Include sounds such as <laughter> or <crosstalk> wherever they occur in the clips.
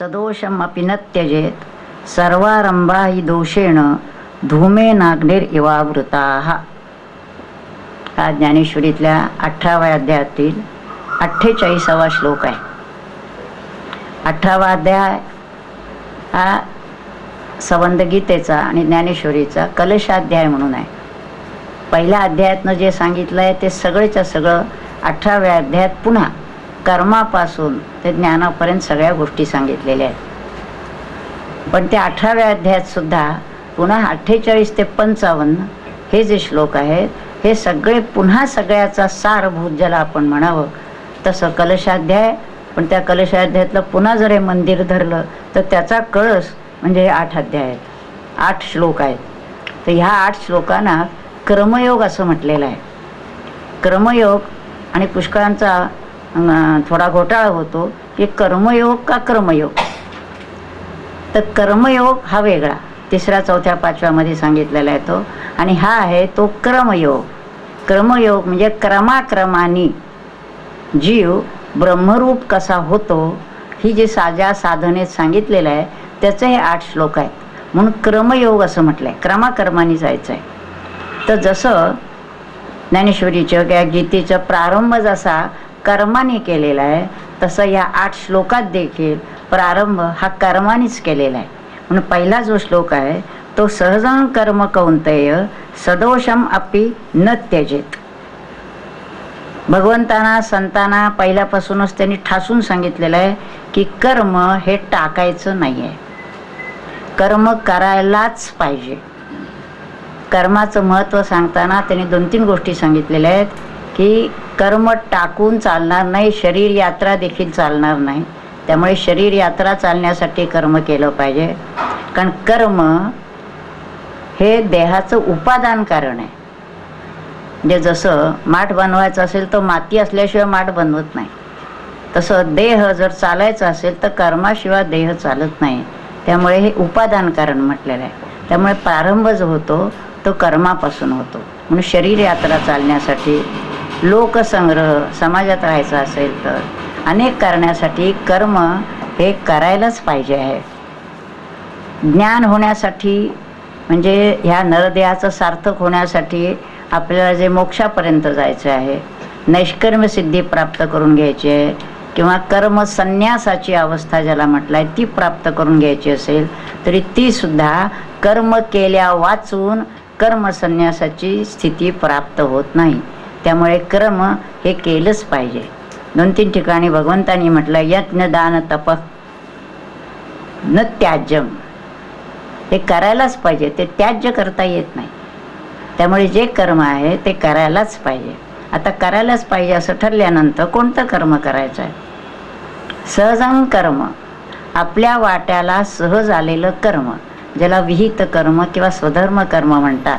सदोषम अपि न त्यजेत। सर्वारंभा ही दोषेण धूमे नाग्निर इवावृता हा ज्ञानेश्वरीतल्या अठराव्या अध्यायातील अठ्ठेचाळीसावा श्लोक आहे. अठरावा अध्याय हा संबंध गीतेचा आणि ज्ञानेश्वरीचा कलशाध्याय म्हणून आहे. पहिल्या अध्यायातनं जे सांगितलं आहे ते सगळेच्या सगळं अठराव्या अध्यायात पुन्हा कर्मापासून ते ज्ञानापर्यंत सगळ्या गोष्टी सांगितलेल्या आहेत. पण त्या अठराव्या अध्यायात सुद्धा पुन्हा अठ्ठेचाळीस ते पंचावन्न हे जे श्लोक आहेत हे सगळे पुन्हा सगळ्याचा सारभूत ज्याला आपण म्हणावं तसं कलशाध्याय पण त्या कलशाध्यायातलं पुन्हा जर हे मंदिर धरलं तर त्याचा कळस म्हणजे हे आठ अध्याय आहेत. आठ श्लोक आहेत. तर ह्या आठ श्लोकांना क्रमयोग असं म्हटलेलं आहे. क्रमयोग आणि पुष्कळांचा थोडा घोटाळा होतो की कर्मयोग का कर्मयोग? तर कर्मयोग हा वेगळा. तिसऱ्या चौथ्या पाचव्यामध्ये सांगितलेला आहे तो. आणि हा आहे तो क्रमयोग. क्रमयोग म्हणजे क्रमाक्रमाने. जीव ब्रह्मरूप कसा होतो ही जी साजा साधनेत सांगितलेलं आहे त्याचे हे आठ श्लोक आहेत. म्हणून क्रमयोग असं म्हटलं आहे क्रमाक्रमाने जायचं आहे तर जसं ज्ञानेश्वरीचं किंवा गीतेचं प्रारंभ जसा कर्माने केलेला आहे तसं या आठ श्लोकात देखील प्रारंभ हा कर्मानेच केलेला आहे. म्हणून पहिला जो श्लोक आहे तो सहजं कर्म कौंतय सदोषम अपि न त्यजेत. भगवंतांना संतांना पहिल्यापासूनच त्यांनी ठासून सांगितलेलं आहे की कर्म हे टाकायचं नाही आहे कर्म करायलाच पाहिजे. कर्माचं महत्त्व सांगताना त्यांनी दोन तीन गोष्टी सांगितलेल्या आहेत की कर्म टाकून चालणार नाही शरीर यात्रा देखील चालणार नाही. त्यामुळे शरीर यात्रा चालण्यासाठी कर्म केलं पाहिजे. कारण कर्म हे देहाचं उपादान कारण आहे. म्हणजे जसं माठ बनवायचं असेल तर माती असल्याशिवाय माठ बनवत नाही. तसं देह जर चालायचं असेल तर कर्माशिवाय देह चालत नाही. त्यामुळे हे उपादान कारण म्हटलेलं आहे. त्यामुळे प्रारंभ जो होतो तो कर्मापासून होतो. म्हणून शरीर यात्रा चालण्यासाठी लोकसंग्रह समाजात राहायचा असेल तर अनेक करण्यासाठी कर्म हे करायलाच पाहिजे आहे. ज्ञान होण्यासाठी म्हणजे ह्या नरदेहाचं सार्थक होण्यासाठी आपल्याला जे मोक्षापर्यंत जायचं आहे नैष्कर्म सिद्धी प्राप्त करून घ्यायची आहे किंवा कर्म संन्यासाची अवस्था ज्याला म्हटलं आहे ती प्राप्त करून घ्यायची असेल तरी ती सुद्धा कर्म केल्या वाचून कर्म संन्यासाची स्थिती प्राप्त होत नाही. त्यामुळे कर्म हे केलंच पाहिजे. दोन तीन ठिकाणी भगवंतांनी म्हटलं यज्ञ दान तप न त्याज्यम हे करायलाच पाहिजे ते त्याज्य करता येत नाही. त्यामुळे जे कर्म आहे ते करायलाच पाहिजे. आता करायलाच पाहिजे असं ठरल्यानंतर कोणतं कर्म करायचं आहे? सहजम कर्म. आपल्या वाट्याला सहज आलेलं कर्म ज्याला विहित कर्म किंवा स्वधर्म कर्म म्हणतात.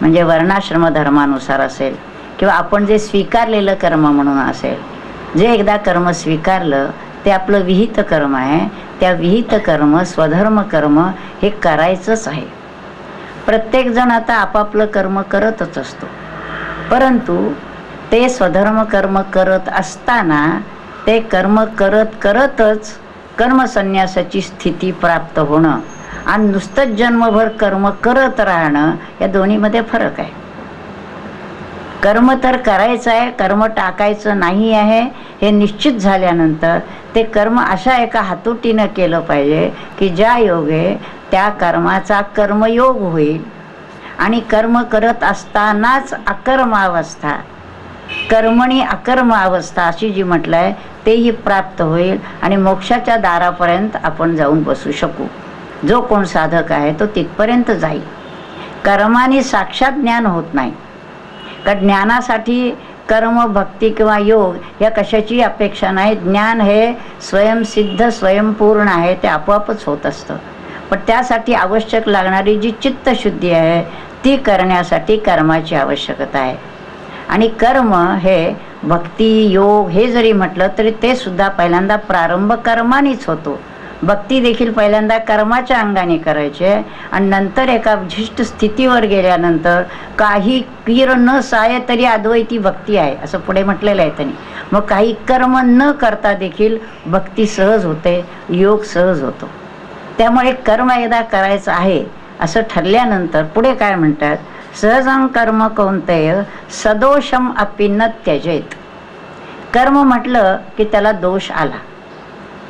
म्हणजे वर्णाश्रम धर्मानुसार असेल. किंवा आपण जे स्वीकारलेलं कर्म म्हणून असेल जे एकदा कर्म स्वीकारलं ते आपलं विहित कर्म आहे त्या विहित कर्म स्वधर्म कर्म हे करायचंच आहे. प्रत्येकजण आता आपापलं कर्म करतच असतो. परंतु ते स्वधर्म कर्म करत असताना ते कर्म करत करतच कर्मसन्यासाची स्थिती प्राप्त होणं आणि नुसतंच जन्मभर कर्म करत राहणं या दोन्हीमध्ये फरक आहे. कर्म तर करायचं आहे कर्म टाकायचं नाही आहे हे निश्चित झाल्यानंतर ते कर्म अशा एका हातोटीनं केलं पाहिजे की ज्या योगे त्या कर्माचा कर्मयोग होईल. आणि कर्म करत असतानाच अकर्मावस्था कर्मणी अकर्म अवस्था अशी जी म्हटलं आहे तेही प्राप्त होईल आणि मोक्षाच्या दारापर्यंत आपण जाऊन बसू शकू. जो कोण साधक आहे तो तिथपर्यंत जाईल. कर्माने साक्षात ज्ञान होत नाही. कारण ज्ञानासाठी कर्म भक्ती किंवा योग या कशाची अपेक्षा नाही. ज्ञान हे स्वयंसिद्ध स्वयंपूर्ण आहे ते आपोआपच होत असतं. पण त्यासाठी आवश्यक लागणारी जी चित्तशुद्धी आहे ती करण्यासाठी कर्माची आवश्यकता आहे. आणि कर्म हे भक्ती योग हे जरी म्हटलं तरी ते सुद्धा पहिल्यांदा प्रारंभ कर्मानेच होतो. भक्ती देखील पहिल्यांदा कर्माच्या अंगाने करायचे आहे आणि नंतर एका विशिष्ट स्थितीवर गेल्यानंतर काही पीर न साय तरी अद्वैती भक्ती आहे असं पुढे म्हटलेलं आहे त्यांनी. मग काही कर्म न करता देखील भक्ती सहज होते योग सहज होतो. त्यामुळे कर्म एकदा करायचं आहे असं ठरल्यानंतर पुढे काय म्हणतात? सहजं कर्म कोणतेय सदोषम अपि त्यजेत. कर्म म्हटलं की त्याला दोष आला.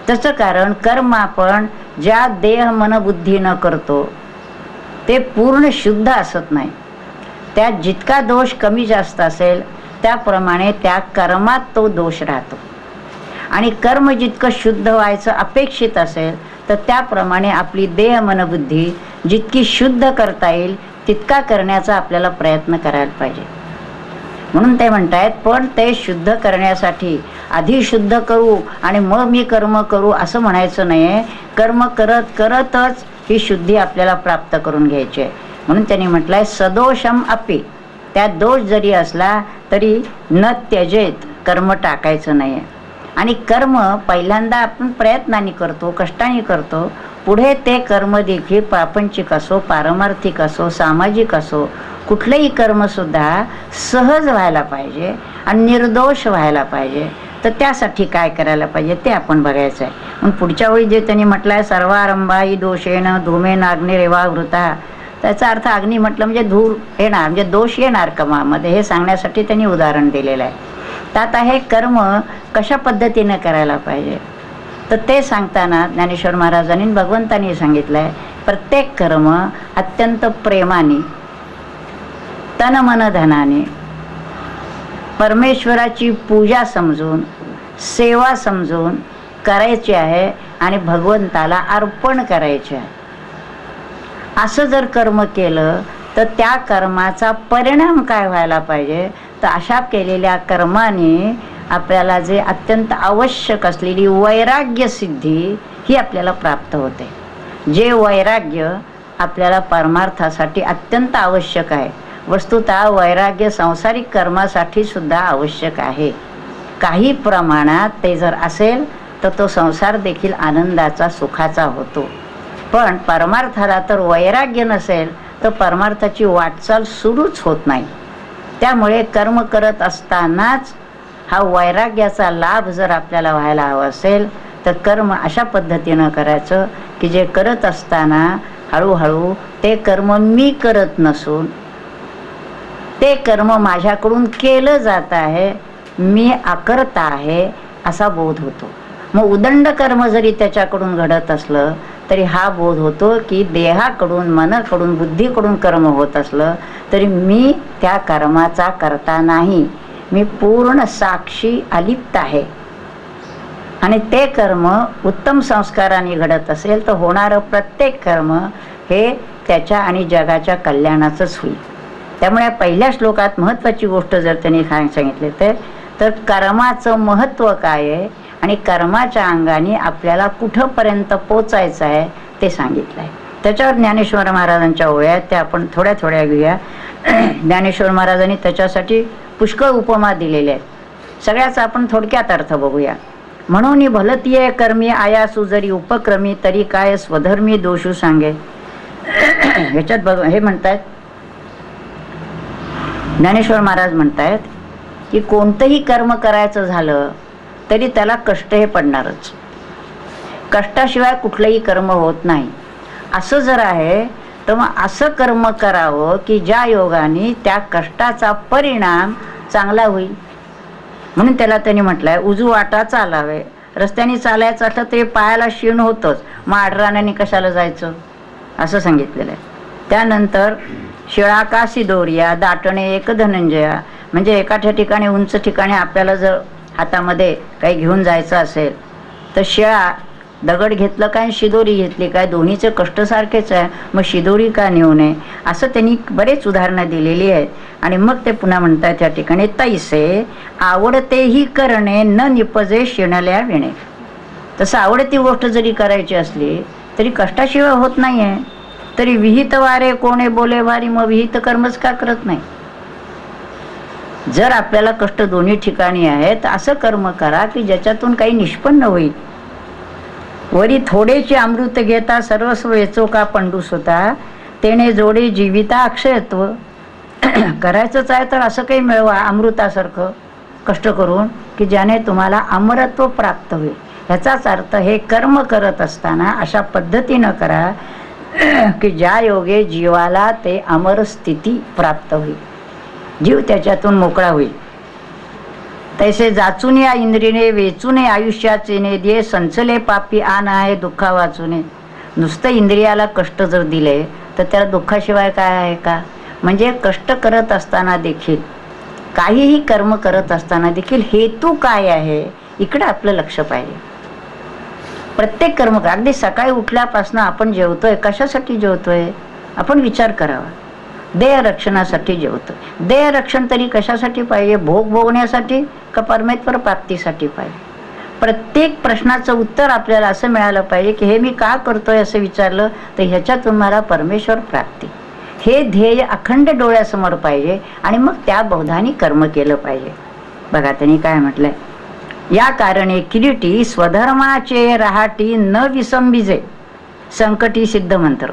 त्याचं कारण कर्म आपण ज्या देह मनबुद्धीनं करतो ते पूर्ण शुद्ध असत नाही. त्यात जितका दोष कमी जास्त असेल त्याप्रमाणे त्या कर्मात तो दोष राहतो. आणि कर्म जितकं शुद्ध व्हायचं अपेक्षित असेल तर त्याप्रमाणे आपली देह मनबुद्धी जितकी शुद्ध करता येईल तितका करण्याचा आपल्याला प्रयत्न करायला पाहिजे. म्हणून ते म्हणतायत पण ते शुद्ध करण्यासाठी आधी शुद्ध करू आणि मग मी कर्म करू असं म्हणायचं नाही आहे कर्म करत करतच ही शुद्धी आपल्याला प्राप्त करून घ्यायची आहे. म्हणून त्यांनी म्हटलंय सदोषम अपी. त्यात दोष जरी असला तरी न त्यजेत कर्म टाकायचं नाही आहे आणि कर्म पहिल्यांदा आपण प्रयत्नाने करतो कष्टाने करतो. पुढे ते कर्म देखील प्रापंचिक असो पारमार्थिक असो सामाजिक असो कुठलंही कर्मसुद्धा सहज व्हायला पाहिजे आणि निर्दोष व्हायला पाहिजे. तर त्यासाठी काय करायला पाहिजे ते आपण बघायचं आहे मग पुढच्या वेळी जे त्यांनी म्हटलं आहे सर्वारंभाई ही दोषेन धूमेन अग्निरेवा वृता त्याचा अर्थ अग्नी म्हटलं म्हणजे धूर येणार म्हणजे दोष येणार कमामध्ये हे सांगण्यासाठी त्यांनी उदाहरण दिलेलं आहे. तर आता हे कर्म कशा पद्धतीनं करायला पाहिजे? तर ते सांगताना ज्ञानेश्वर महाराजांनी भगवंतांनी सांगितलं आहे प्रत्येक कर्म अत्यंत प्रेमाने तन मन धनाने परमेश्वराची पूजा समजून सेवा समजून करायची आहे आणि भगवंताला अर्पण करायचे आहे. असं जर कर्म केलं तर त्या कर्माचा परिणाम काय व्हायला पाहिजे? तर अशा केलेल्या कर्माने आपल्याला जे अत्यंत आवश्यक असलेली वैराग्य सिद्धी ही आपल्याला प्राप्त होते. जे वैराग्य आपल्याला परमार्थासाठी अत्यंत आवश्यक आहे. वस्तुतः वैराग्य सांसारिक कर्मासाठी सुद्धा आवश्यक आहे. काही प्रमाणात ते जर असेल तर तो संसार देखील आनंदाचा सुखाचा होतो. पण परमार्थाला तर वैराग्य नसेल तर परमार्थाची वाटचाल सुरूच होत नाही. त्यामुळे कर्म करत असतानाच हा वैराग्याचा लाभ जर आपल्याला व्हायला हवा असेल तर कर्म अशा पद्धतीनं करायचं की जे करत असताना हळूहळू ते कर्म मी करत नसून ते कर्म माझ्याकडून केलं जात आहे मी आकर्ता आहे असा बोध होतो. मग उदंड कर्म जरी त्याच्याकडून घडत असलं तरी हा बोध होतो की देहाकडून मनाकडून बुद्धीकडून कर्म होत असलं तरी मी त्या कर्माचा करता नाही. मी पूर्ण साक्षी अलिप्त आहे. आणि ते कर्म उत्तम संस्काराने घडत असेल तर होणारं प्रत्येक कर्म हे त्याच्या आणि जगाच्या कल्याणाचंच होईल. त्यामुळे पहिल्या श्लोकात महत्त्वाची गोष्ट जर त्यांनी सांग सांगितले तर तर कर्माचं महत्त्व काय आहे आणि कर्माच्या अंगाने आपल्याला कुठंपर्यंत पोचायचं आहे ते सांगितलं आहे त्याच्यावर ज्ञानेश्वर महाराजांच्या ओळ्या त्या आपण थोड्या थोड्या घेऊया. <clears throat> ज्ञानेश्वर महाराजांनी त्याच्यासाठी पुष्कळ उपमा दिलेल्या आहेत. सगळ्याचा आपण थोडक्यात अर्थ बघूया. म्हणून भलतीये कर्मी आयासू जरी उपक्रमी तरी काय स्वधर्मी दोषू सांगे? <clears throat> ह्याच्यात बघ हे म्हणतायत ज्ञानेश्वर महाराज म्हणतायत की कोणतंही कर्म करायचं झालं तरी त्याला कष्ट हे पडणारच. कष्टाशिवाय कुठलंही कर्म होत नाही. असं जर आहे तर मग असं कर्म करावं की ज्या योगाने त्या कष्टाचा परिणाम चांगला होईल. म्हणून त्याला त्यांनी म्हटलंय उजू वाटा चालावे. रस्त्याने चालायचं असलं तरी पायाला क्षीण होतंच. मग आडराण्याने कशाला जायचं? असं सांगितलेलं आहे. त्यानंतर शिळा का दोर्या दाटणे एक धनंजया. म्हणजे एकाच्या ठिकाणी उंच ठिकाणी आपल्याला जर हातामध्ये काही घेऊन जायचं असेल तर शिळा दगड घेतलं काय शिदोरी घेतली काय दोन्हीचे कष्ट सारखेच आहे. मग शिदोरी का नेऊ नये? असं त्यांनी बरेच उदाहरणं दिलेली आहेत. आणि मग ते पुन्हा म्हणतात त्या ठिकाणी तैसे आवडतेही करणे न निपजे शिणल्या विणे. तसं आवडती गोष्ट जरी करायची असली तरी कष्टाशिवाय होत नाही आहे तरी विहित वारे कोणे बोले वारी मग विहित कर्मच का करत नाही? जर आपल्याला कष्ट दोन्ही ठिकाणी आहेत असं कर्म करा की ज्याच्यातून काही निष्पन्न होईल. वरी थोडेचे अमृत घेता सर्वस्व वेचो का पंडूस होता तेने जोडे जीविता अक्षयत्व. <clears throat> करायचंच आहे तर असं काही मिळवा अमृतासारखं कष्ट करून की ज्याने तुम्हाला अमरत्व प्राप्त होईल. ह्याचाच अर्थ हे कर्म करत असताना अशा पद्धतीनं करा की ज्या योगे जीवाला ते अमर स्थिती प्राप्त होईल. जीव त्याच्यातून मोकळा होईल. तैसे जाचून या इंद्रिने वेचूने आयुष्याचे ने दे संचले पापी आन आहे दुःखा वाचूने नुसतं इंद्रियाला कष्ट जर दिले तर त्याला दुःखाशिवाय काय आहे का? म्हणजे कष्ट करत असताना देखील काहीही कर्म करत असताना देखील हेतू काय आहे इकडे आपलं लक्ष पाहिजे. प्रत्येक कर्म अगदी सकाळी उठल्यापासून आपण जेवतोय कशासाठी जेवतोय? आपण विचार करावा. देह रक्षणासाठी जेवतोय. देह रक्षण तरी कशासाठी पाहिजे? भोग भोगण्यासाठी का परमेश्वर प्राप्तीसाठी पाहिजे? प्रत्येक प्रश्नाचं उत्तर आपल्याला असं मिळालं पाहिजे की हे मी का करतोय असं विचारलं तर ह्याच्यातून मला परमेश्वर प्राप्ती. हे ध्येय अखंड डोळ्यासमोर पाहिजे आणि मग त्या बौद्धाने कर्म केलं पाहिजे. बघा त्यांनी काय म्हटलंय? या कारणे किरीटी स्वधर्माचे रहाटी न विसंबिजे. संकटी सिद्ध मंत्र.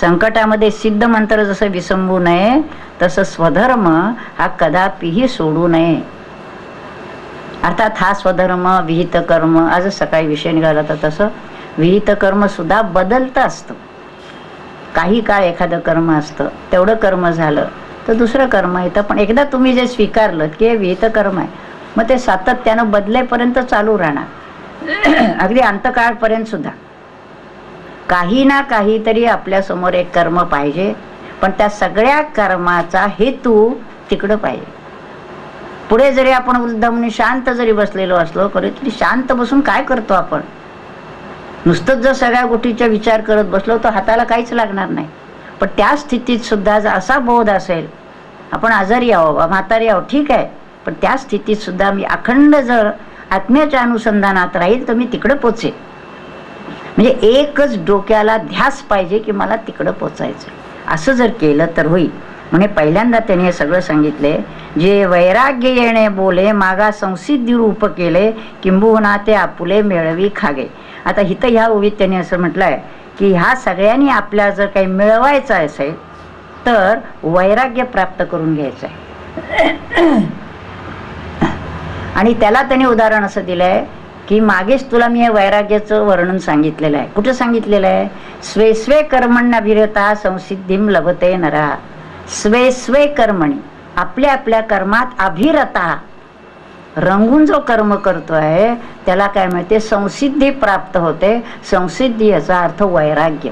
संकटामध्ये सिद्ध मंत्र जसं विसंबू नये तसं स्वधर्म हा कदापिही सोडू नये. अर्थात हा स्वधर्म विहित कर्म आज सकाळी विषय निघाला तर तसं विहित कर्म सुद्धा बदलतं असतं. काही काळ एखादं कर्म असतं तेवढं कर्म झालं तर दुसरं कर्म येतं. पण एकदा तुम्ही जे स्वीकारलं की हे विहित कर्म आहे मग ते सातत्यानं बदलेपर्यंत चालू राहणार. <clears throat> अगदी अंतकाळपर्यंत सुद्धा. काही ना काहीतरी आपल्यासमोर एक कर्म पाहिजे पण त्या सगळ्या कर्माचा हेतू तिकडं पाहिजे. पुढे जरी आपण उद्धमने शांत जरी बसलेलो असलो तरी तरी शांत बसून काय करतो आपण? नुसतंच जर सगळ्या गोष्टीचा विचार करत बसलो तर हाताला काहीच लागणार नाही. पण त्या स्थितीत सुद्धा जर असा बोध असेल आपण आजारी आहो म्हातारी आहो ठीक आहे. पण त्या स्थितीत सुद्धा मी अखंड जर आत्म्याच्या अनुसंधानात राहील तर मी तिकडं पोचेल. म्हणजे एकच डोक्याला ध्यास पाहिजे की मला तिकडं पोचायचं असं जर केलं तर होईल. म्हणजे पहिल्यांदा त्यांनी हे सगळं सांगितले जे वैराग्य येणे बोले मागा संसिद्धी रूप केले किंबहुना ते आपुले मेळवी खागे. आता इथं ह्या ओवीत त्यांनी असं म्हटलंय की ह्या सगळ्यांनी आपल्या जर काही मिळवायचं असेल तर वैराग्य प्राप्त करून घ्यायचं आहे आणि त्याला त्याने उदाहरण असं दिलंय की मागेच तुला मी हे वैराग्याचं वर्णन सांगितलेलं आहे. कुठं सांगितलेलं आहे? स्वे स्वे कर्मण्यभिरता संसिद्धीम लभते नरा. स्वे स्वे कर्मणी आपल्या आपल्या कर्मात अभिरता. रंगून जो कर्म करतो आहे त्याला काय मिळते संसिद्धी प्राप्त होते. संसिद्धी याचा अर्थ वैराग्य.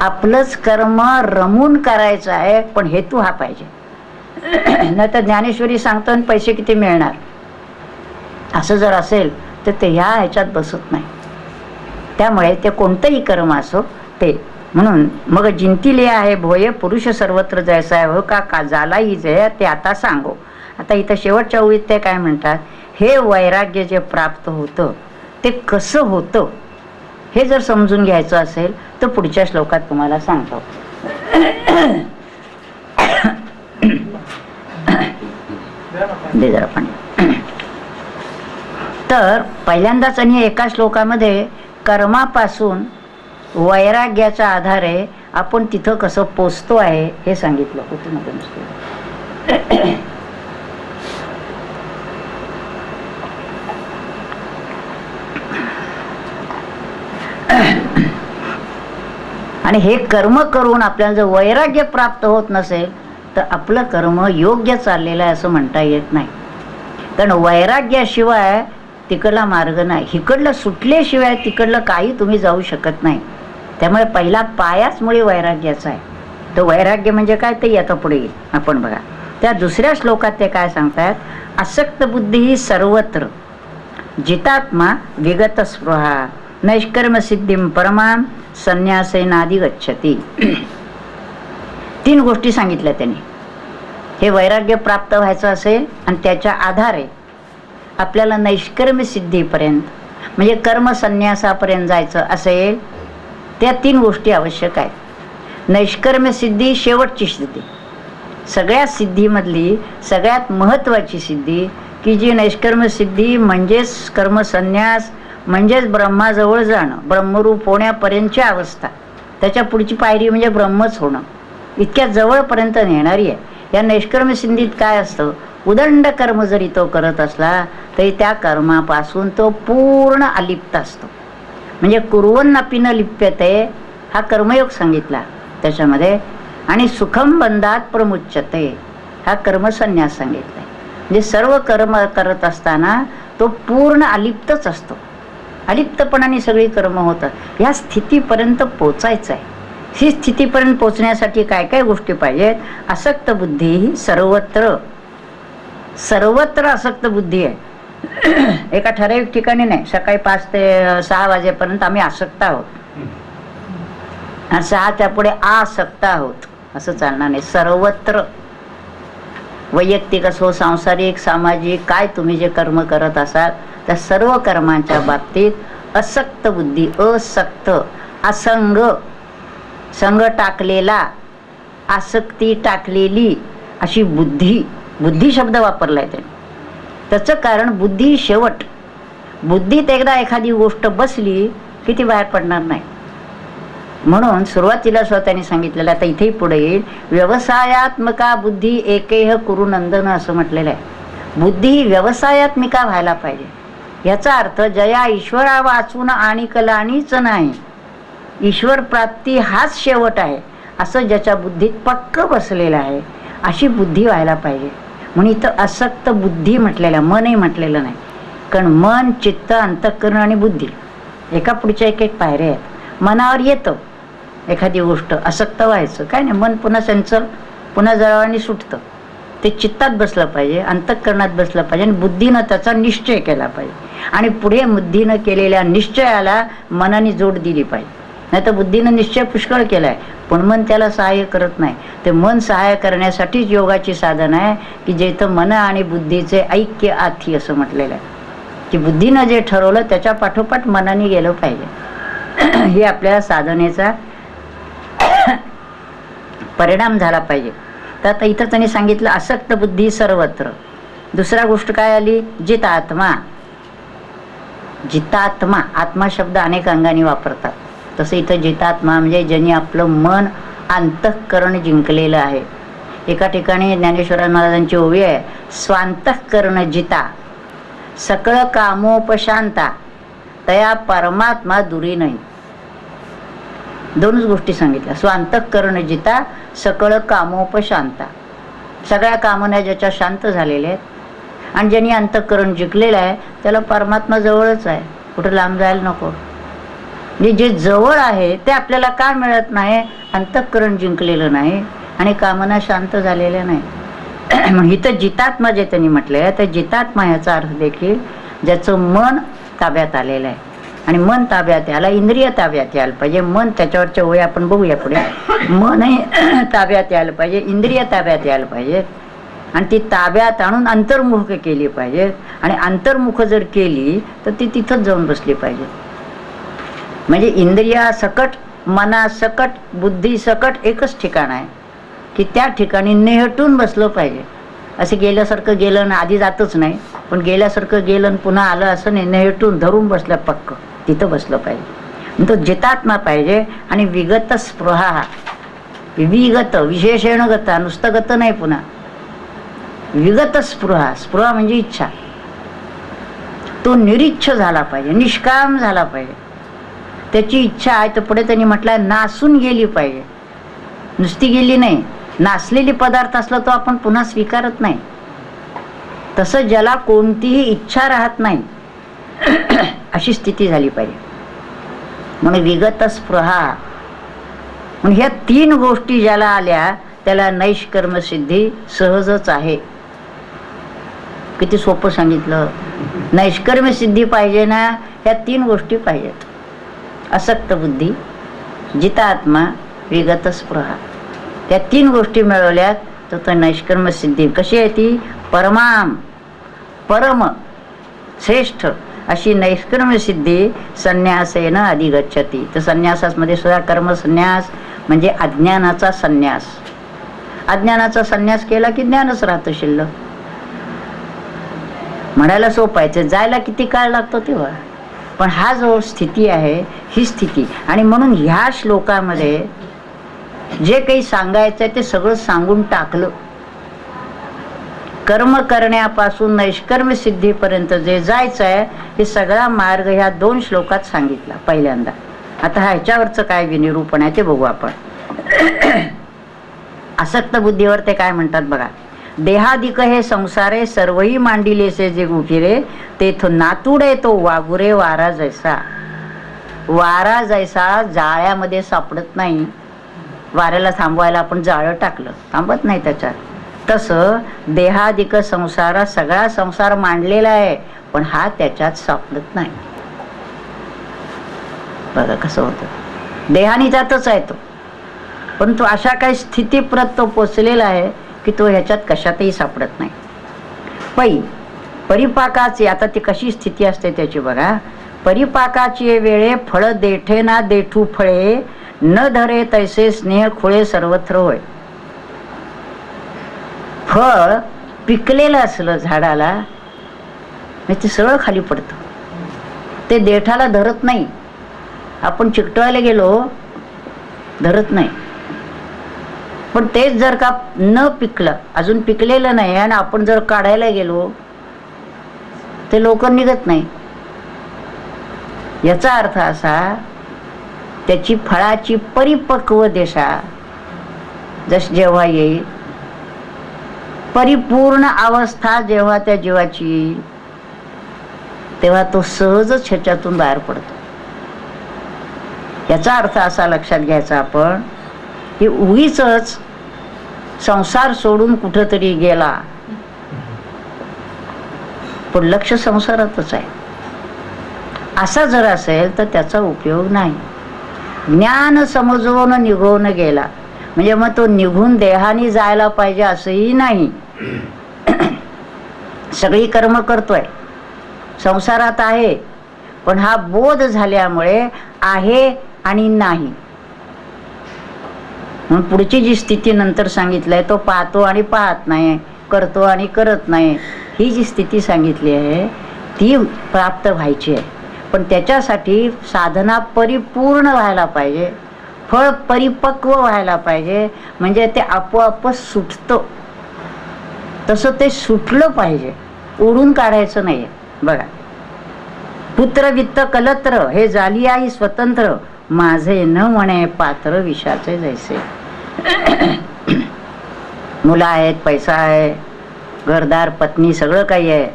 आपलंच कर्म रमून करायचं आहे पण हेतू हा पाहिजे. <coughs> नाही तर ज्ञानेश्वरी सांगतो आणि पैसे किती मिळणार? असं जर असेल तर ते ह्या ह्याच्यात बसत नाही. त्यामुळे ते कोणतंही कर्म असो ते. म्हणून मग जिंतीले आहे भोय पुरुष सर्वत्र जायचं आहे. हो का का झालाही जय ते आता सांगो. आता इथं शेवटच्या ओळीत ते काय म्हणतात? हे वैराग्य जे प्राप्त होतं ते कसं होतं? हे जर समजून घ्यायचं असेल तर पुढच्या श्लोकात तुम्हाला सांगतो. दे जरा पाणी तर पहिल्यांदाच आणि एका श्लोकामध्ये कर्मापासून वैराग्याच्या आधारे आपण तिथं कसं पोचतो आहे हे सांगितलं होतं नको आणि हे कर्म करून आपल्याला जर वैराग्य प्राप्त होत नसेल तर आपलं कर्म योग्य चाललेलं आहे असं म्हणता येत नाही. कारण वैराग्याशिवाय तिकडला मार्ग नाही. इकडलं सुटल्याशिवाय तिकडलं काही तुम्ही जाऊ शकत नाही. त्यामुळे पहिला पायाच मुळे वैराग्याचा आहे. तर वैराग्य म्हणजे काय? ते आता पुढे येईल. आपण बघा. त्या दुसऱ्या श्लोकात ते काय सांगतात आसक्त बुद्धी ही सर्वत्र. जितात्मा विगत स्पृहा नैष्कर्म सिद्धीम परमाम संन्यासेनादी गच्छती तीन गोष्टी सांगितल्या त्यांनी. हे वैराग्य प्राप्त व्हायचं असेल आणि त्याच्या आधारे आपल्याला नैष्कर्म सिद्धीपर्यंत म्हणजे कर्म संन्यासापर्यंत जायचं असेल त्या तीन गोष्टी आवश्यक आहेत. नैष्कर्म सिद्धी शेवटची सिद्धी. सगळ्या सिद्धीमधली सगळ्यात महत्त्वाची सिद्धी की जी नैष्कर्म सिद्धी म्हणजेच कर्मसन्यास म्हणजेच ब्रह्माजवळ जाणं ब्रह्मरूप होण्यापर्यंतची अवस्था. त्याच्या पुढची पायरी म्हणजे ब्रह्मच होणं. इतक्या जवळपर्यंत नेणारी आहे. या निष्कर्म सिंधीत काय असतं? उदंड कर्म जरी तो करत असला तरी त्या कर्मापासून तो पूर्ण अलिप्त असतो. म्हणजे कुरवन अपि न लिप्यते हा कर्मयोग सांगितला त्याच्यामध्ये. आणि सुखम बंधात प्रमुच्यते हा कर्मसन्यास सांगितला म्हणजे सर्व कर्म करत असताना तो पूर्ण अलिप्तच असतो. अलिप्तपणाने सगळी कर्म होतात. ह्या स्थितीपर्यंत पोचायचं आहे ही स्थितीपर्यंत पोचण्यासाठी काय काय गोष्टी पाहिजेत? आसक्त बुद्धी ही सर्वत्र. सर्वत्र आसक्त बुद्धी आहे. <clears throat> एका ठराविक ठिकाणी नाही. सकाळी पाच ते सहा वाजेपर्यंत आम्ही आसक्त आहोत. आणि सहाच्या पुढे आसक्त आहोत. असं चालणार नाही. सर्वत्र. वैयक्तिक असो सांसारिक सामाजिक काय तुम्ही जे कर्म करत असाल त्या सर्व कर्मांच्या बाबतीत असक्त बुद्धी असक्त असंग संग टाकलेला आसक्ती टाकलेली अशी बुद्धी बुद्धी शब्द वापरलाय त्याने. त्याचं कारण बुद्धी शेवट. बुद्धीत एकदा एखादी गोष्ट बसली की ती बाहेर पडणार नाही. म्हणून सुरुवातीला स्वतःने सांगितलेलं आता इथेही पुढे येईल व्यवसायात्मका बुद्धी एकेह कुरुनंदन असं म्हटलेलं आहे. बुद्धी ही व्यवसायात्मिका व्हायला पाहिजे. याचा अर्थ जया ईश्वरा वाचून आणि कलानीच नाही. ईश्वर प्राप्ती हाच शेवट आहे. असं ज्याच्या बुद्धीत पक्क बसलेलं आहे अशी बुद्धी व्हायला पाहिजे. म्हणून इथं असक्त बुद्धी म्हटलेलं मनही म्हटलेलं नाही. कारण मन चित्त अंतःकरण आणि बुद्धी एका पुढच्या एक एक पायऱ्या आहेत. मनावर येतं एखादी गोष्ट असक्त व्हायचं. काय नाही मन पुन्हा चंचल पुन्हा जळवानी सुटतं. ते चित्तात बसलं पाहिजे अंतःकरणात बसलं पाहिजे आणि बुद्धीनं त्याचा निश्चय केला पाहिजे. आणि पुढे बुद्धीनं केलेल्या निश्चयाला मनाने जोड दिली पाहिजे. नाही तर बुद्धीनं निश्चय पुष्कळ केलाय. पण मन त्याला सहाय्य करत नाही. ते मन सहाय्य करण्यासाठीच योगाची साधन आहे की जेथं मन आणि बुद्धीचे ऐक्य आथी असं म्हटलेलं आहे. की बुद्धीनं जे ठरवलं त्याच्या पाठोपाठ मनाने गेलं पाहिजे. <clears throat> हे आपल्या साधनेचा <clears throat> परिणाम झाला पाहिजे. तर आता इथं त्यांनी सांगितलं आसक्त बुद्धी सर्वत्र. दुसरा गोष्ट काय आली? जित आत्मा जितात्मा. आत्मा शब्द अनेक अंगाने वापरतात. तसं इथं जितात्मा म्हणजे ज्यांनी आपलं मन अंतःकरण जिंकलेलं आहे. एका ठिकाणी ज्ञानेश्वर महाराजांची ओवी आहे स्वांतःकरण जिता सकळ कामोपशांता तया परमात्मा दुरी नाही. दोनच गोष्टी सांगितल्या स्वांतःकरण जिता सकळ कामोपशांता. सगळ्या कामना ज्याच्या शांत झालेल्या आहेत. आणि ज्यांनी अंतःकरण जिंकलेलं आहे त्याला परमात्मा जवळच आहे. कुठं लांब जायला नको. जे जे जवळ आहे ते आपल्याला का मिळत नाही? अंतःकरण जिंकलेलं नाही आणि कामना शांत झालेल्या नाही. <clears throat> इथं जितात्मा जे त्यांनी म्हटलंय आहे तर जितात्मा याचा अर्थ देखील ज्याचं मन ताब्यात आलेलं आहे. आणि मन ताब्यात यायला इंद्रिय ताब्यात यायला पाहिजे. मन त्याच्यावरच्या वय आपण बघूया पुढे. मनही <clears throat> ताब्यात यायला पाहिजे इंद्रिय ताब्यात यायला पाहिजे. आणि ती ताब्यात आणून अंतर्मुख केली पाहिजे. आणि अंतर्मुख जर केली तर ती तिथंच जाऊन बसली पाहिजे. म्हणजे इंद्रिया सकट मना सकट बुद्धी सकट एकच ठिकाण आहे. की त्या ठिकाणी नेहटून बसलं पाहिजे. असं गेल्यासारखं गेलं ना आधी जातच नाही. पण गेल्यासारखं गेलं आणि पुन्हा आलं असं नाही. नेहटून धरून बसलं पक्क. तिथं बसलं पाहिजे. तो जितात्मा पाहिजे आणि विगत स्पृहा. विगत विशेषण गता. नुसतं गत नाही पुन्हा. विगत स्पृहा. स्पृहा म्हणजे इच्छा. तो निरीच्छ झाला पाहिजे. निष्काम झाला पाहिजे. त्याची इच्छा आहे तर पुढे त्यांनी म्हटलं नासून गेली पाहिजे. नुसती गेली नाही. नासलेली पदार्थ असला तो आपण पुन्हा स्वीकारत नाही. तसं ज्याला कोणतीही इच्छा राहत नाही <clears throat> अशी स्थिती झाली पाहिजे. म्हणून विगत स्पृहा. म्हणून ह्या तीन गोष्टी ज्याला आल्या त्याला नैष्कर्मसिद्धी सहजच आहे. किती सोपं सांगितलं. नैष्कर्म सिद्धी पाहिजे ना ह्या तीन गोष्टी पाहिजेत. असक्त बुद्धी जितात्मा विगत स्पृहा. त्या तीन गोष्टी मिळवल्यात तर तो नैष्कर्म सिद्धी. कशी आहे ती? परमाम परम श्रेष्ठ अशी नैष्कर्म सिद्धी संन्यासेन अधिगच्छती. तर संन्यासामध्ये सुद्धा कर्मसन्यास म्हणजे अज्ञानाचा संन्यास. अज्ञानाचा संन्यास केला की ज्ञानच राहतं शिल्लक. म्हणायला सोपायचं जायला किती काळ लागतो तेव्हा? पण हा जो स्थिती आहे ही स्थिती. आणि म्हणून ह्या श्लोकामध्ये जे काही सांगायचं आहे ते सगळं सांगून टाकलं. कर्म करण्यापासून नैष्कर्म सिद्धीपर्यंत जे जायचं आहे हे सगळा मार्ग ह्या दोन श्लोकात सांगितला पहिल्यांदा. आता ह्याच्यावरचं काय विनिरूपण आहे ते बघू आपण. <clears throat> आसक्त बुद्धीवर ते काय म्हणतात बघा. देहादिक हे संसारे सर्वही मांडिलेसे जे गुफिरे तेथ नातुडे तो वागुरे वारा जैसा. वारा जैसा जाळ्यामध्ये सापडत नाही. वाऱ्याला थांबवायला आपण जाळं टाकलं थांबत नाही त्याच्यात. तसं देहादिक संसारात सगळा संसार मांडलेला आहे पण हा त्याच्यात सापडत नाही. बघा कसं होतं. देहानी त्यातच आहे तो. पण तो अशा काही स्थितीप्रत तो पोचलेला आहे की तो ह्याच्यात कशातही सापडत नाही. पै परिपाकाची आता ती कशी स्थिती असते त्याची बघा. परिपाकाची वेळे फळ देठे ना देठू फळे न धरे तैसे स्नेह खुळे सर्वत्र होय. फळ पिकलेलं असलं झाडाला म्हणजे ते सरळ खाली पडतं. ते देठाला धरत नाही. आपण चिकटवायला गेलो धरत नाही. पण तेच जर का न पिकलं अजून पिकलेलं नाही आणि आपण जर काढायला गेलो ते लवकर निघत नाही. याचा अर्थ असा त्याची फळाची परिपक्व देशा जस जेव्हा येईल परिपूर्ण अवस्था जेव्हा त्या जीवाची येईल तेव्हा तो सहजच ह्याच्यातून बाहेर पडतो. याचा अर्थ असा लक्षात घ्यायचा आपण की उगीच संसार सोडून कुठंतरी गेला. पण लक्ष संसारातच आहे. असा जर असेल तर त्याचा उपयोग नाही. ज्ञान समजवून निघून गेला. म्हणजे मग तो निघून देहाने जायला पाहिजे असंही नाही. <clears throat> सगळी कर्म करतोय. संसारात आहे. पण हा बोध झाल्यामुळे आहे आणि नाही. म्हणून पुढची जी स्थिती नंतर सांगितलंय तो पाहतो आणि पाहत नाही करतो आणि करत नाही. ही जी स्थिती सांगितली आहे ती प्राप्त व्हायची आहे. पण त्याच्यासाठी साधना परिपूर्ण व्हायला पाहिजे फळ परिपक्व व्हायला पाहिजे म्हणजे ते आपोआपच सुटतं. तसं ते सुटलं पाहिजे ओढून काढायचं नाही बघा. पुत्र वित्त कलत्र हे झाली आई स्वतंत्र माझे न म्हणे पात्र विषाचे जैसे. <coughs> मुलं आहेत पैसा आहे घरदार पत्नी सगळं काही आहे.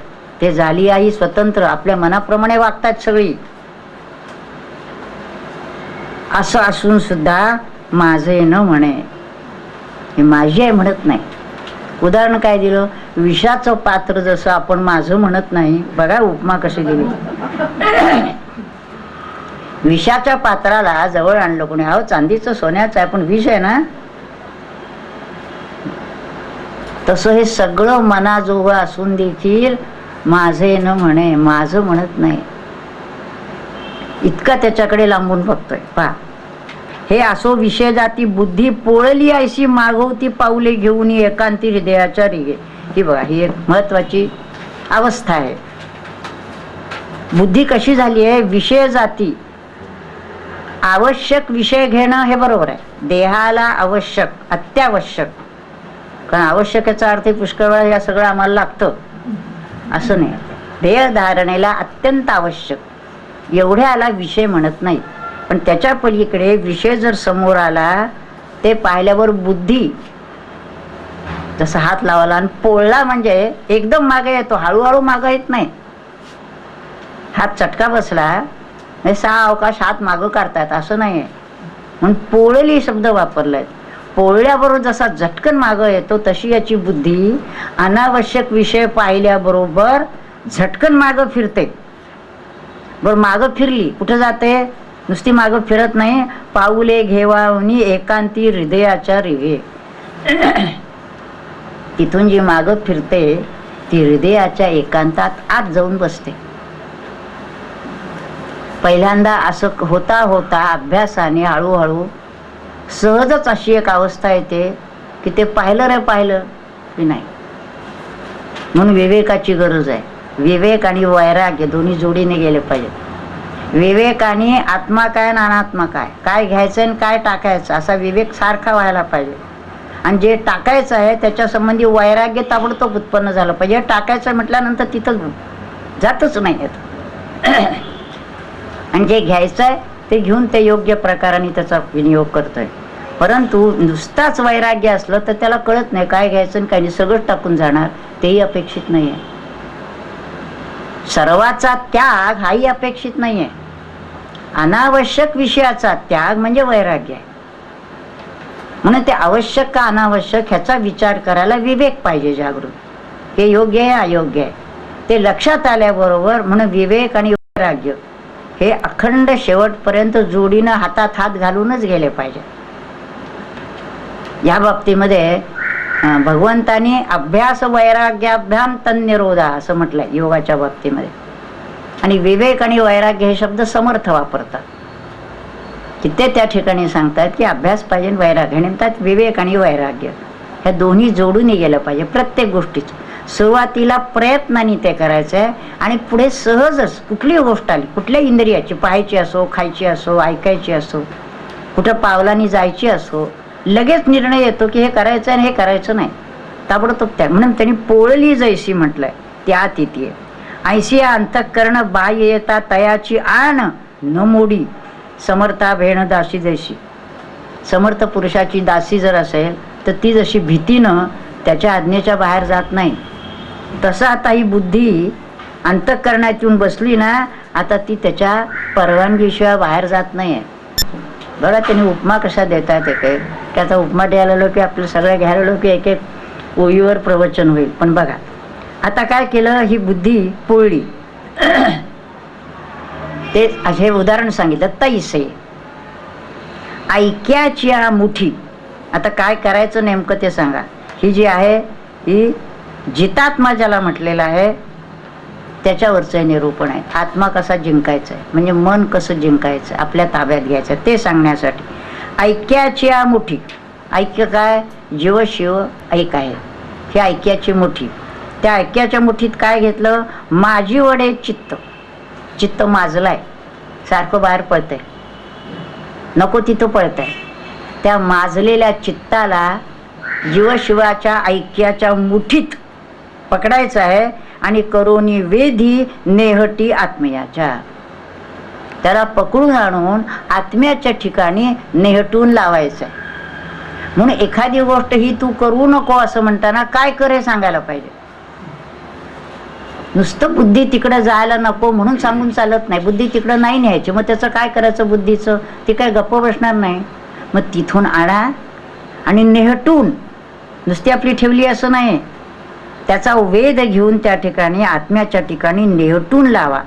ते झाली आई स्वतंत्र आपल्या मनाप्रमाणे वागतात सगळी. असं असून सुद्धा माझे न म्हणे. हे माझी आहे म्हणत नाही. उदाहरण काय दिलं? विषाचं पात्र जसं आपण माझं म्हणत नाही. बघा उपमा कशी दिली. <coughs> विषाच्या पात्राला जवळ आणलं कोणी. अहो चांदीचं सोन्याचं आहे पण विष आहे ना? तसं हे सगळं मनाजोगं असून देखील माझे न म्हणे माझं म्हणत नाही. इतका त्याच्याकडे लांबून बघतोय पहा. हे असो विषय जाती बुद्धी पोळली ऐशी मागवती पाऊले घेऊन एकांती हृदयाच्या रिगे. ही बघा ही एक महत्वाची अवस्था आहे. बुद्धी कशी झाली आहे? विषय जाती. आवश्यक विषय घेणं हे बरोबर आहे. देहाला आवश्यक अत्यावश्यक. कारण आवश्यक याचा अर्थ पुष्कळ वेळा या सगळं आम्हाला लागतं. असं नाही. देह धारणेला अत्यंत आवश्यक. एवढ्याला विषय म्हणत नाही. पण त्याच्या पलीकडे विषय जर समोर आला ते पाहिल्यावर बुद्धी जसं हात लावला आणि पोळला म्हणजे एकदम मागे येतो. हळूहळू मागं येत नाही. हात चटका बसला म्हणजे सहा अवकाश हात मागं काढतात असं नाही आहे म्हणून पोळली शब्द वापरलाय पोळल्याबरोबर जसा झटकन मागं येतो तशी याची बुद्धी अनावश्यक विषय पाहिल्याबरोबर झटकन मागं फिरते. बरं मागं फिरली कुठं जाते? नुसती मागं फिरत नाही. पाऊले घेवावणी एकांती हृदयाच्या रिवे. <clears throat> तिथून जी मागं फिरते ती हृदयाच्या एकांतात आत जाऊन बसते. पहिल्यांदा असं होता होता अभ्यासाने हळूहळू सहजच अशी एक अवस्था येते की ते पाहिलं रे पाहिलं की नाही. म्हणून विवेकाची गरज आहे. विवेक आणि वैराग्य दोन्ही जोडीने गेले पाहिजेत. विवेक आणि आत्मा काय आणि अनात्मा काय? काय घ्यायचं आणि काय टाकायचं? असा विवेक सारखा व्हायला पाहिजे. आणि जे टाकायचं आहे त्याच्या संबंधी वैराग्य ताबडतोब उत्पन्न झालं पाहिजे. टाकायचं म्हटल्यानंतर तिथं जातच नाही येत. <clears throat> आणि जे घ्यायचं आहे ते घेऊन ते योग्य प्रकाराने त्याचा विनियोग करतोय. परंतु नुसताच वैराग्य असलं तर त्याला कळत नाही काय घ्यायचं आणि काय नाही. सगळंच टाकून जाणार. तेही अपेक्षित नाही आहे सर्वाचा त्याग हाही अपेक्षित नाही आहे अनावश्यक विषयाचा त्याग म्हणजे वैराग्य आहे. म्हणून ते आवश्यक का अनावश्यक ह्याचा विचार करायला विवेक पाहिजे जागृत. हे योग्य आहे अयोग्य आहे. ते लक्षात आल्याबरोबर म्हणून विवेक आणि वैराग्य हे अखंड शेवटपर्यंत जोडीनं हातात हात घालूनच गेले पाहिजे या बाबतीमध्ये अं, भगवंतानी अभ्यास वैराग्याभ्याम तन्निरोधा असं म्हटलंय योगाच्या बाबतीमध्ये. आणि विवेक आणि वैराग्य हे शब्द समर्थ वापरतात. की ते त्या ठिकाणी सांगतात की अभ्यास पाहिजे वैराग्य. म्हणतात विवेक आणि वैराग्य. ह्या दोन्ही जोडूनही गेलं पाहिजे प्रत्येक गोष्टीचं. सुरुवातीला प्रयत्नाने ते करायचं आहे आणि पुढे सहजच कुठलीही गोष्ट आली कुठल्या इंद्रियाची पाहायची असो खायची असो ऐकायची असो कुठं पावलांनी जायची असो लगेच निर्णय येतो की हे करायचं आणि हे करायचं नाही. ताबडतोब त्या म्हणून त्यांनी पोळली जैसी म्हटलंय. त्या तिथे ऐशी अंतःकरण बाह्य येता तयाची आण न मोडी. समर्था भेण दासी जैशी. समर्थ पुरुषाची दासी जर असेल तर ती जशी भीतीनं त्याच्या आज्ञेच्या बाहेर जात नाही. तसं आता ही बुद्धी अंतःकरणात येऊन बसली ना आता ती त्याच्या परवानगीशिवाय बाहेर जात नाही आहे बघा त्यांनी उपमा कशा देतात एक एक. उपमा द्यायला लोक की आपलं सगळं घ्यायला लोक की एक एक ओळीवर प्रवचन होईल. पण बघा आता काय केलं? ही बुद्धी पोळली. ते असे उदाहरण सांगितलं तैसे. ऐक्याची आ मुठी. आता काय करायचं नेमकं ते सांगा. ही जी आहे ही जितात्मा ज्याला म्हटलेलं आहे त्याच्यावरचं हे निरूपण आहे. आत्मा कसा जिंकायचा आहे? म्हणजे मन कसं जिंकायचं? आपल्या ताब्यात घ्यायचं. ते सांगण्यासाठी. ऐक्याची आ मुठी. ऐक्य काय? जीव शिव ऐक आहे. ही ऐक्याची मुठी. त्या ऐक्याच्या मुठीत काय घेतलं? माझी वडे चित्त. चित्त माजलाय. सारखं बाहेर पळतंय. नको तिथं पळतंय. त्या माजलेल्या चित्ताला जीवशिवाच्या ऐक्याच्या मुठीत पकडायचं आहे आणि करोनी वेधी नेहटी आत्मयाच्या. त्याला पकडून आणून आत्म्याच्या ठिकाणी नेहटून लावायचं आहे म्हणून एखादी गोष्ट ही तू करू नको असं म्हणताना काय कर हे सांगायला पाहिजे. नुसतं बुद्धी तिकडं जायला नको म्हणून सांगून चालत नाही. बुद्धी तिकडं नाही न्यायची. मग त्याचं काय करायचं बुद्धीचं? ती काय गप्प बसणार नाही. मग तिथून आणा आणि नेहटून. नुसती आपली ठेवली असं नाही. त्याचा वेध घेऊन त्या ठिकाणी आत्म्याच्या ठिकाणी नेहटून लावा.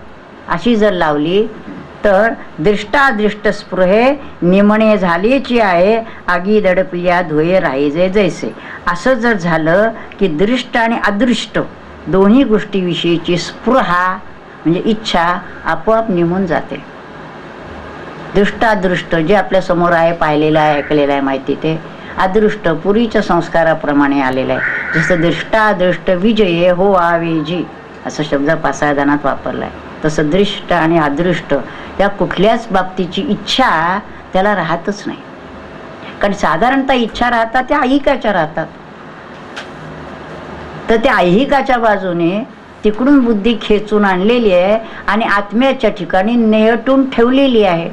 अशी जर लावली तर दृष्टादृष्ट स्पृहे निमणे झालीची आहे आगी दडपिया धुये राहिजे जैसे. असं जर झालं की दृष्ट आणि अदृष्ट दोन्ही गोष्टीविषयीची स्पृहा म्हणजे इच्छा आपोआप निमून जाते. दृष्टादृष्ट जे आपल्यासमोर आहे पाहिलेलं आहे ऐकलेलं आहे माहिती ते. अदृष्ट पुरीच्या संस्काराप्रमाणे आलेलं आहे. जसं दृष्टादृष्ट विजये हो आवेजी असं शब्द पासायदानात वापरला आहे तसं दृष्ट आणि अदृष्ट या कुठल्याच बाबतीची इच्छा त्याला राहतच नाही. कारण साधारणतः इच्छा राहतात त्या ऐकाच्या राहतात. तर त्या ऐहिकाच्या बाजूने तिकडून बुद्धी खेचून आणलेली आहे आणि आत्म्याच्या ठिकाणी नेहटून ठेवलेली आहे.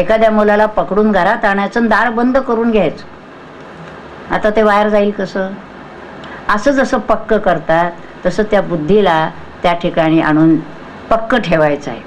एखाद्या मुलाला पकडून घरात आणायचं दार बंद करून घ्यायचं. आता ते बाहेर जाईल कसं? असं जसं पक्क करतात तसं त्या बुद्धीला त्या ठिकाणी आणून पक्क ठेवायचं आहे.